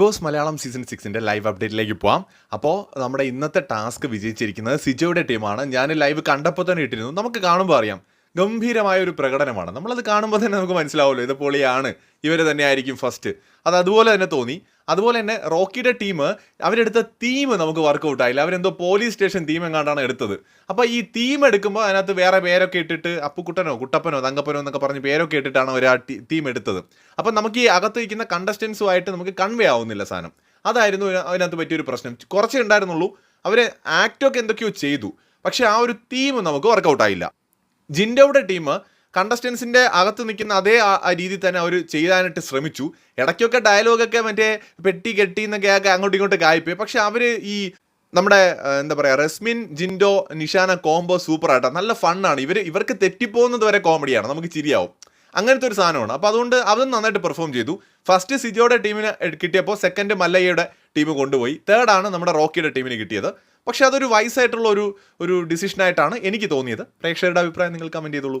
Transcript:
Boss Malayalam season സിക്സിന്റെ live അപ്ഡേറ്റിലേക്ക് പോവാം. അപ്പോൾ നമ്മുടെ ഇന്നത്തെ ടാസ്ക് വിജയിച്ചിരിക്കുന്നത് സിജോയുടെ ടീമാണ്. ഞാൻ ലൈവ് കണ്ടപ്പോൾ തന്നെ ഇട്ടിരുന്നു. നമുക്ക് കാണുമ്പോൾ അറിയാം. ഗംഭീരമായ ഒരു പ്രകടനമാണ്. നമ്മളത് കാണുമ്പോൾ തന്നെ നമുക്ക് മനസ്സിലാവുമല്ലോ. ഇത് പൊളിയാണ്. ഇവർ തന്നെ ആയിരിക്കും ഫസ്റ്റ് അത് അതുപോലെ തന്നെ തോന്നി. അതുപോലെ തന്നെ റോക്കിയുടെ ടീം അവരെടുത്ത തീം നമുക്ക് വർക്കൗട്ട് ആയില്ല. അവരെന്തോ പോലീസ് സ്റ്റേഷൻ തീം എങ്ങാണ്ടാണ് എടുത്തത്. അപ്പോൾ ഈ തീം എടുക്കുമ്പോൾ അതിനകത്ത് വേറെ പേരൊക്കെ ഇട്ടിട്ട് അപ്പുക്കുട്ടനോ കുട്ടപ്പനോ തങ്കപ്പനോ എന്നൊക്കെ പറഞ്ഞ് പേരൊക്കെ ഇട്ടിട്ടാണ് ആ തീം എടുത്തത്. അപ്പം നമുക്ക് ഈ അകത്ത് വയ്ക്കുന്ന കണ്ടസ്റ്റൻസുമായിട്ട് നമുക്ക് കൺവേ ആവുന്നില്ല സാധനം. അതായിരുന്നു അതിനകത്ത് പറ്റിയൊരു പ്രശ്നം. കുറച്ചേ ഉണ്ടായിരുന്നുള്ളൂ. അവർ ആക്റ്റൊക്കെ എന്തൊക്കെയോ ചെയ്തു. പക്ഷേ ആ ഒരു തീം നമുക്ക് വർക്കൗട്ട് ആയില്ല. ജിൻഡോയുടെ ടീം കണ്ടസ്റ്റൻസിന്റെ അകത്ത് നിൽക്കുന്ന അതേ രീതി തന്നെ അവർ ചെയ്യാനായിട്ട് ശ്രമിച്ചു. ഇടയ്ക്കൊക്കെ ഡയലോഗൊക്കെ മറ്റേ പെട്ടി കെട്ടി എന്നൊക്കെ ആക്കി അങ്ങോട്ടും ഇങ്ങോട്ട് ആയിപ്പോയി പക്ഷെ അവർ ഈ നമ്മുടെ എന്താ പറയുക റസ്മിൻ ജിൻഡോ നിഷാന കോംബോ സൂപ്പർ ആയിട്ടാണ് നല്ല ഫണ്ണാണ് ഇവർ ഇവർക്ക് തെറ്റിപ്പോകുന്നത് വരെ കോമഡിയാണ് നമുക്ക് ചിരിയാവും. അങ്ങനത്തെ ഒരു സാധനമാണ്. അപ്പോൾ അതുകൊണ്ട് അതും നന്നായിട്ട് പെർഫോം ചെയ്തു. ഫസ്റ്റ് സിജോയുടെ ടീമിന് കിട്ടിയപ്പോൾ സെക്കൻഡ് മല്ലയ്യയുടെ ടീം കൊണ്ടുപോയി. തേർഡാണ് നമ്മുടെ റോക്കിയുടെ ടീമിന് കിട്ടിയത്. പക്ഷേ അതൊരു വൈസായിട്ടുള്ള ഒരു ഒരു ഡിസിഷനായിട്ടാണ് എനിക്ക് തോന്നിയത്. പ്രേക്ഷകരുടെ അഭിപ്രായം നിങ്ങൾ കമന്റ് ചെയ്തോളൂ.